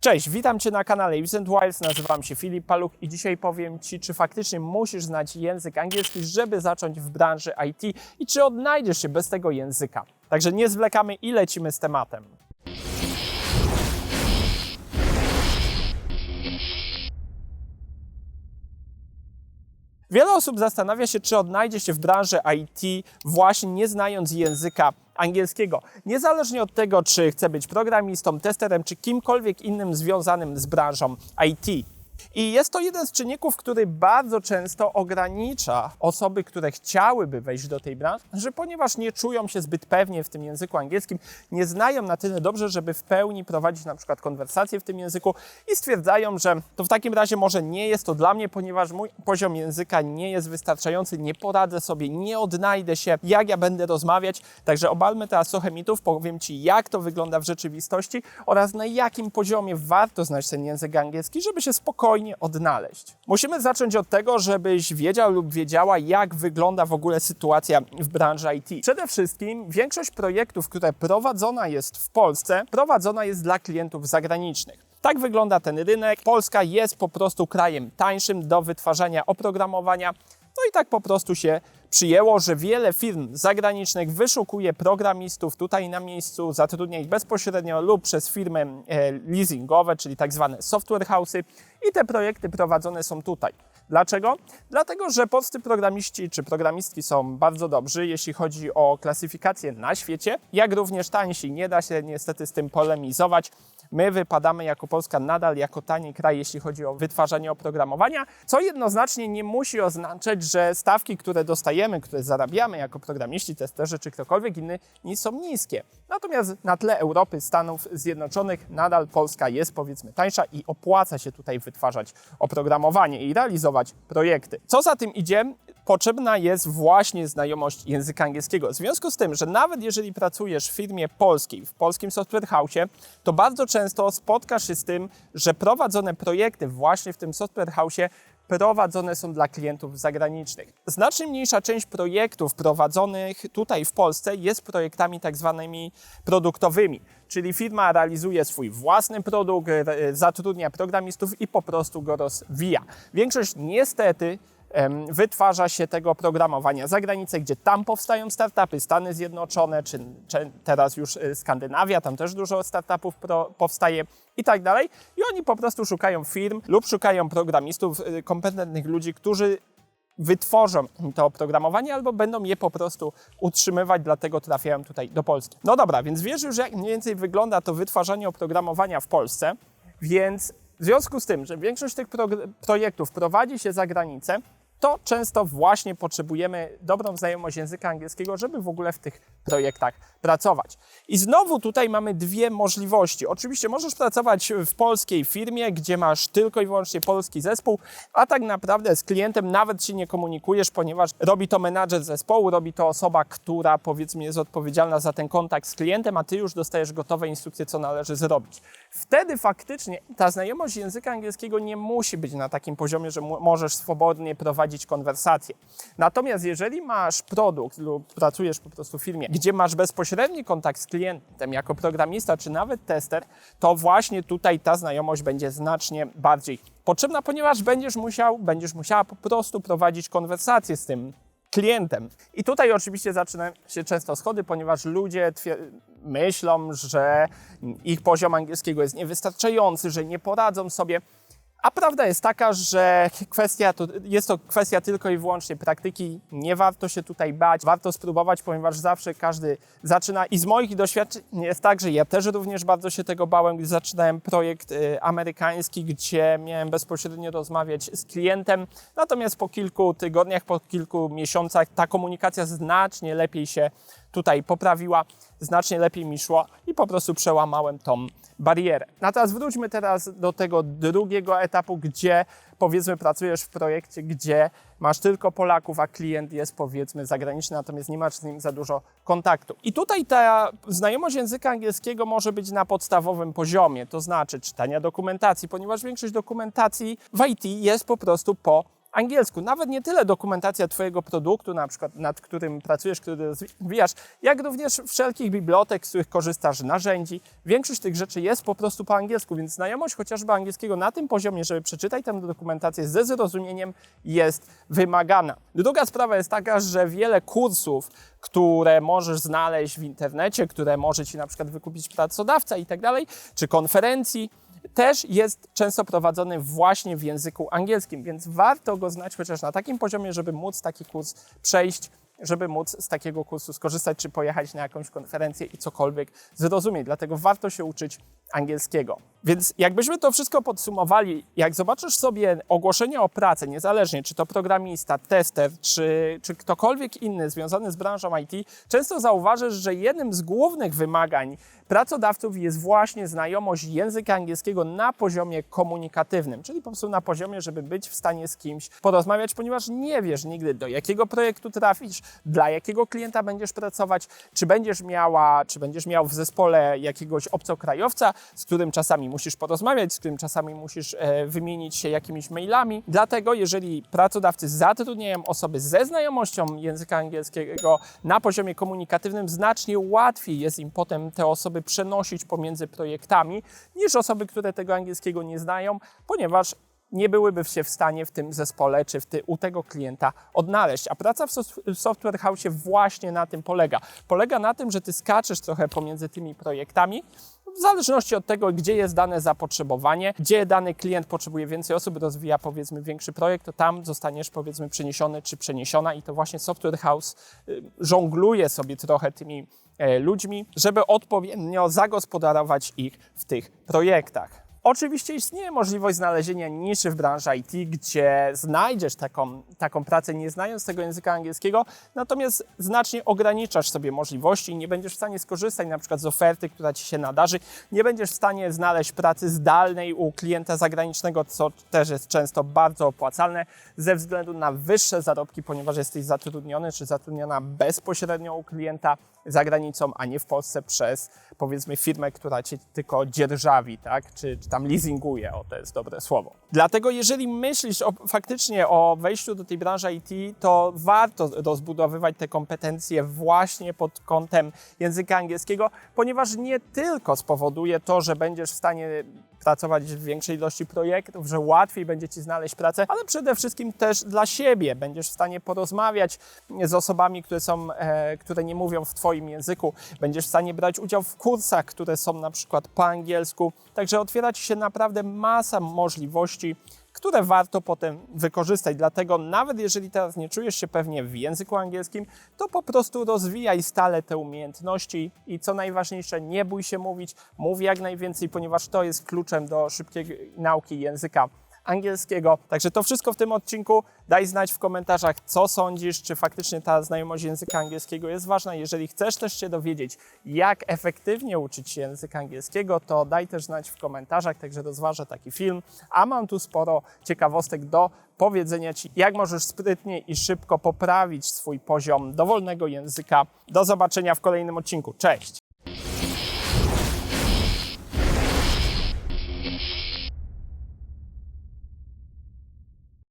Cześć, witam Cię na kanale Vincent Wiles, nazywam się Filip Paluch i dzisiaj powiem Ci, czy faktycznie musisz znać język angielski, żeby zacząć w branży IT i czy odnajdziesz się bez tego języka. Także nie zwlekamy i lecimy z tematem. Wiele osób zastanawia się, czy odnajdzie się w branży IT właśnie nie znając języka angielskiego. Niezależnie od tego, czy chce być programistą, testerem, czy kimkolwiek innym związanym z branżą IT. I jest to jeden z czynników, który bardzo często ogranicza osoby, które chciałyby wejść do tej branży, ponieważ nie czują się zbyt pewnie w tym języku angielskim, nie znają na tyle dobrze, żeby w pełni prowadzić na przykład konwersacje w tym języku i stwierdzają, że to w takim razie może nie jest to dla mnie, ponieważ mój poziom języka nie jest wystarczający, nie poradzę sobie, nie odnajdę się, jak ja będę rozmawiać. Także obalmy teraz trochę mitów, powiem Ci, jak to wygląda w rzeczywistości oraz na jakim poziomie warto znać ten język angielski, żeby się spokojnie odnaleźć. Musimy zacząć od tego, żebyś wiedział lub wiedziała, jak wygląda w ogóle sytuacja w branży IT. Przede wszystkim większość projektów, które prowadzona jest w Polsce, prowadzona jest dla klientów zagranicznych. Tak wygląda ten rynek. Polska jest po prostu krajem tańszym do wytwarzania oprogramowania. I tak po prostu się przyjęło, że wiele firm zagranicznych wyszukuje programistów tutaj na miejscu, zatrudnia ich bezpośrednio lub przez firmy e, leasingowe, czyli tak zwane software house'y i te projekty prowadzone są tutaj. Dlaczego? Dlatego, że polscy programiści czy programistki są bardzo dobrzy, jeśli chodzi o klasyfikację na świecie, jak również tańsi. Nie da się niestety z tym polemizować. My wypadamy jako Polska nadal jako tani kraj, jeśli chodzi o wytwarzanie oprogramowania, co jednoznacznie nie musi oznaczać, że stawki, które dostajemy, które zarabiamy jako programiści, testerzy czy ktokolwiek inny, nie są niskie. Natomiast na tle Europy, Stanów Zjednoczonych nadal Polska jest powiedzmy tańsza i opłaca się tutaj wytwarzać oprogramowanie i realizować projekty. Co za tym idzie, potrzebna jest właśnie znajomość języka angielskiego. W związku z tym, że nawet jeżeli pracujesz w firmie polskiej, w polskim software house, to bardzo często spotkasz się z tym, że prowadzone projekty właśnie w tym software house prowadzone są dla klientów zagranicznych. Znacznie mniejsza część projektów prowadzonych tutaj w Polsce jest projektami tak zwanymi produktowymi, czyli firma realizuje swój własny produkt, zatrudnia programistów i po prostu go rozwija. Większość niestety wytwarza się tego oprogramowania za granicę, gdzie tam powstają startupy, Stany Zjednoczone, czy, czy teraz już y, Skandynawia, tam też dużo startupów pro, powstaje i tak dalej. I oni po prostu szukają firm lub szukają programistów, y, kompetentnych ludzi, którzy wytworzą to oprogramowanie albo będą je po prostu utrzymywać, dlatego trafiają tutaj do Polski. No dobra, więc wiesz już jak mniej więcej wygląda to wytwarzanie oprogramowania w Polsce, więc w związku z tym, że większość tych pro projektów prowadzi się za granicę, to często właśnie potrzebujemy dobrą znajomość języka angielskiego, żeby w ogóle w tych projektach pracować. I znowu tutaj mamy dwie możliwości. Oczywiście możesz pracować w polskiej firmie, gdzie masz tylko i wyłącznie polski zespół, a tak naprawdę z klientem nawet się nie komunikujesz, ponieważ robi to menadżer zespołu, robi to osoba, która powiedzmy jest odpowiedzialna za ten kontakt z klientem, a ty już dostajesz gotowe instrukcje, co należy zrobić. Wtedy faktycznie ta znajomość języka angielskiego nie musi być na takim poziomie, że możesz swobodnie prowadzić konwersacje. Natomiast jeżeli masz produkt lub pracujesz po prostu w firmie, gdzie masz bezpośredni kontakt z klientem jako programista czy nawet tester, to właśnie tutaj ta znajomość będzie znacznie bardziej potrzebna, ponieważ będziesz musiał, będziesz musiała po prostu prowadzić konwersację z tym klientem. I tutaj oczywiście zaczynają się często schody, ponieważ ludzie myślą, że ich poziom angielskiego jest niewystarczający, że nie poradzą sobie. A prawda jest taka, że kwestia to, jest to kwestia tylko i wyłącznie praktyki. Nie warto się tutaj bać, warto spróbować, ponieważ zawsze każdy zaczyna. I z moich doświadczeń jest tak, że ja też również bardzo się tego bałem, gdy zaczynałem projekt y, amerykański, gdzie miałem bezpośrednio rozmawiać z klientem. Natomiast po kilku tygodniach, po kilku miesiącach ta komunikacja znacznie lepiej się tutaj poprawiła, znacznie lepiej mi szło i po prostu przełamałem tą barierę. Natomiast wróćmy teraz do tego drugiego etapu, gdzie powiedzmy pracujesz w projekcie, gdzie masz tylko Polaków, a klient jest powiedzmy zagraniczny, natomiast nie masz z nim za dużo kontaktu. I tutaj ta znajomość języka angielskiego może być na podstawowym poziomie, to znaczy czytania dokumentacji, ponieważ większość dokumentacji w IT jest po prostu po angielsku. Nawet nie tyle dokumentacja Twojego produktu, na przykład nad którym pracujesz, który rozwijasz, jak również wszelkich bibliotek, z których korzystasz, narzędzi. Większość tych rzeczy jest po prostu po angielsku, więc znajomość chociażby angielskiego na tym poziomie, żeby przeczytać tę dokumentację ze zrozumieniem jest wymagana. Druga sprawa jest taka, że wiele kursów, które możesz znaleźć w internecie, które może Ci na przykład wykupić pracodawca i tak dalej, czy konferencji, też jest często prowadzony właśnie w języku angielskim, więc warto go znać chociaż na takim poziomie, żeby móc taki kurs przejść, żeby móc z takiego kursu skorzystać, czy pojechać na jakąś konferencję i cokolwiek zrozumieć. Dlatego warto się uczyć angielskiego. Więc jakbyśmy to wszystko podsumowali, jak zobaczysz sobie ogłoszenie o pracę, niezależnie czy to programista, tester, czy, czy ktokolwiek inny związany z branżą IT, często zauważysz, że jednym z głównych wymagań pracodawców jest właśnie znajomość języka angielskiego na poziomie komunikatywnym, czyli po prostu na poziomie, żeby być w stanie z kimś porozmawiać, ponieważ nie wiesz nigdy, do jakiego projektu trafisz, dla jakiego klienta będziesz pracować, czy będziesz miała, czy będziesz miał w zespole jakiegoś obcokrajowca, z którym czasami musisz porozmawiać, z którym czasami musisz e, wymienić się jakimiś mailami. Dlatego, jeżeli pracodawcy zatrudniają osoby ze znajomością języka angielskiego na poziomie komunikatywnym, znacznie łatwiej jest im potem te osoby przenosić pomiędzy projektami niż osoby, które tego angielskiego nie znają, ponieważ nie byłyby się w stanie w tym zespole czy w ty, u tego klienta odnaleźć. A praca w, software house właśnie na tym polega. Polega na tym, że ty skaczesz trochę pomiędzy tymi projektami, w zależności od tego, gdzie jest dane zapotrzebowanie, gdzie dany klient potrzebuje więcej osób, rozwija powiedzmy większy projekt, to tam zostaniesz powiedzmy przeniesiony czy przeniesiona i to właśnie Software House y, żongluje sobie trochę tymi e, ludźmi, żeby odpowiednio zagospodarować ich w tych projektach. Oczywiście istnieje możliwość znalezienia niszy w branży IT, gdzie znajdziesz taką, taką pracę nie znając tego języka angielskiego, natomiast znacznie ograniczasz sobie możliwości i nie będziesz w stanie skorzystać na przykład z oferty, która Ci się nadarzy, nie będziesz w stanie znaleźć pracy zdalnej u klienta zagranicznego, co też jest często bardzo opłacalne ze względu na wyższe zarobki, ponieważ jesteś zatrudniony czy zatrudniona bezpośrednio u klienta za granicą, a nie w Polsce przez powiedzmy firmę, która cię tylko dzierżawi, tak? Czy, czy tam leasinguje, o to jest dobre słowo. Dlatego jeżeli myślisz o, faktycznie o wejściu do tej branży IT, to warto rozbudowywać te kompetencje właśnie pod kątem języka angielskiego, ponieważ nie tylko spowoduje to, że będziesz w stanie pracować w większej ilości projektów, że łatwiej będzie Ci znaleźć pracę, ale przede wszystkim też dla siebie. Będziesz w stanie porozmawiać z osobami, które, są, e, które nie mówią w Twoim języku, będziesz w stanie brać udział w kursach, które są na przykład po angielsku, także otwiera Ci się naprawdę masa możliwości, które warto potem wykorzystać. Dlatego nawet jeżeli teraz nie czujesz się pewnie w języku angielskim, to po prostu rozwijaj stale te umiejętności i co najważniejsze, nie bój się mówić, mów jak najwięcej, ponieważ to jest kluczem do szybkiej nauki języka angielskiego. Także to wszystko w tym odcinku. Daj znać w komentarzach, co sądzisz, czy faktycznie ta znajomość języka angielskiego jest ważna. Jeżeli chcesz też się dowiedzieć, jak efektywnie uczyć się języka angielskiego, to daj też znać w komentarzach, także rozważę taki film. A mam tu sporo ciekawostek do powiedzenia Ci, jak możesz sprytnie i szybko poprawić swój poziom dowolnego języka. Do zobaczenia w kolejnym odcinku. Cześć!